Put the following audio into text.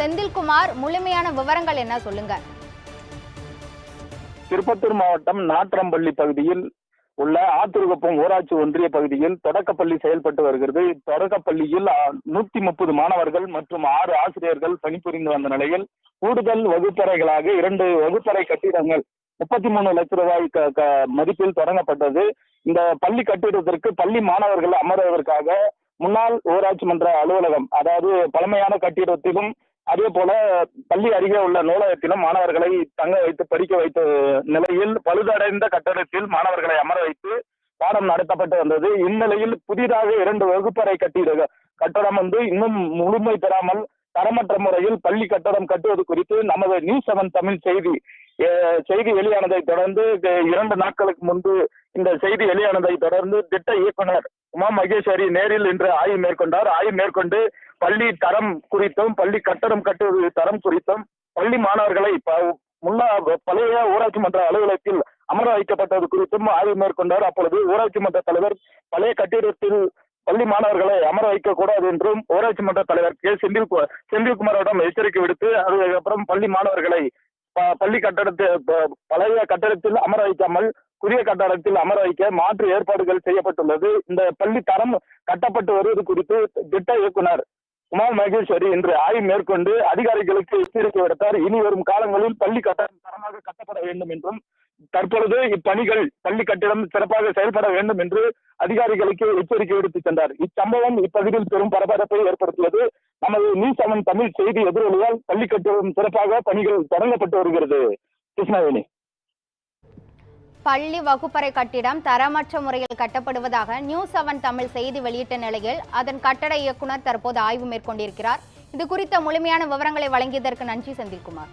செந்தில்குமார் முழுமையான விவரங்கள் என்ன சொல்லுங்க? திருப்பத்தூர் மாவட்டம் நாற்றம்பள்ளி பகுதியில் உள்ள ஆத்தூர்குப்பம் ஊராட்சி ஒன்றிய பகுதியில் தொடக்கப்பள்ளி செயல்பட்டு வருகிறது. தொடக்கப்பள்ளியில் நூத்தி முப்பது மாணவர்கள் மற்றும் ஆறு ஆசிரியர்கள் பணிபுரிந்து வந்த நிலையில் கூடுதல் வகுப்பறைகளாக இரண்டு வகுப்பறை கட்டிடங்கள் முப்பத்தி மூணு லட்ச ரூபாய் க- மதிப்பில் தொடங்கப்பட்டது. இந்த பள்ளி கட்டிடத்திற்கு பள்ளி மாணவர்கள் அமர்வதற்காக முன்னாள் ஊராட்சி மன்ற அலுவலகம் அதாவது பழமையான கட்டிடத்திலும் அதே போல பள்ளி அருகே உள்ள நூலகத்திலும் மாணவர்களை தங்க வைத்து படிக்க வைத்த நிலையில் பழுதடைந்த கட்டடத்தில் மாணவர்களை அமர வைத்து பாடம் நடத்தப்பட்டு வந்தது. இந்நிலையில் புதிதாக இரண்டு வகுப்பறை கட்டிட கட்டடம் வந்து இன்னும் முழுமை பெறாமல் தரமற்ற முறையில் பள்ளி கட்டடம் கட்டுவது குறித்து நமது நியூஸ் செவன் தமிழ் செய்தி செய்தி வெளியானதை தொடர்ந்து இரண்டு நாட்களுக்கு முன்பு இந்த செய்தி வெளியானதை தொடர்ந்து திட்ட இயக்குனர் உமா மகேஸ்வரி நேரில் இன்று ஆய்வு மேற்கொண்டார். ஆய்வு மேற்கொண்டு பள்ளி தரம் குறித்தும் பள்ளி கட்டடம் கட்டுவது தரம் குறித்தும் பள்ளி மாணவர்களை முன்னா பழைய ஊராட்சி மன்ற அலுவலகத்தில் அமர வைக்கப்பட்டது குறித்தும் ஆய்வு மேற்கொண்டார். அப்பொழுது ஊராட்சி மன்ற தலைவர் பழைய கட்டிடத்தில் பள்ளி மாணவர்களை அமர வைக்க கூடாது என்றும் ஊராட்சி மன்ற தலைவர் கே. செந்தில் செந்தில்குமாரிடம் எச்சரிக்கை விடுத்து அதுக்கப்புறம் பள்ளி மாணவர்களை பள்ளி கட்டடத்தை பழைய கட்டடத்தில் அமர வைக்காமல் புதிய கட்டடத்தில் அமர வைக்க மாற்று ஏற்பாடுகள் செய்யப்பட்டுள்ளது. இந்த பள்ளி தரம் கட்டப்பட்டு வருவது குறித்து திட்ட இயக்குனர் உமா மகேஸ்வரி இன்று ஆய்வு மேற்கொண்டு அதிகாரிகளுக்கு எச்சரிக்கை விடுத்தார். இனி வரும் காலங்களில் பள்ளி கட்டடம் தரமாக கட்டப்பட வேண்டும் என்றும் தற்பொழுது இப்பணிகள் பள்ளி கட்டிடம் சிறப்பாக செயல்பட வேண்டும் என்று அதிகாரிகளுக்கு எச்சரிக்கை விடுத்து சென்றார். இச்சம்பவம் இப்பகுதியில் பெரும் பரபரப்பை ஏற்படுத்தியது. நமது நியூஸ் செவன் தமிழ் செய்தி எதிரொலியால் பள்ளி கட்டிடம் சிறப்பாக பணிகள் தொடங்கப்பட்டு வருகிறது. கிருஷ்ணவேணி. பள்ளி வகுப்பறை கட்டிடம் தரமற்ற முறையில் கட்டப்படுவதாக நியூஸ் செவன் தமிழ் செய்தி வெளியிட்ட நிலையில் அதன் கட்டட இயக்குனர் தற்போது ஆய்வு மேற்கொண்டிருக்கிறார். இது குறித்த முழுமையான விவரங்களை வழங்கியதற்கு நன்றி செந்தில்குமார்.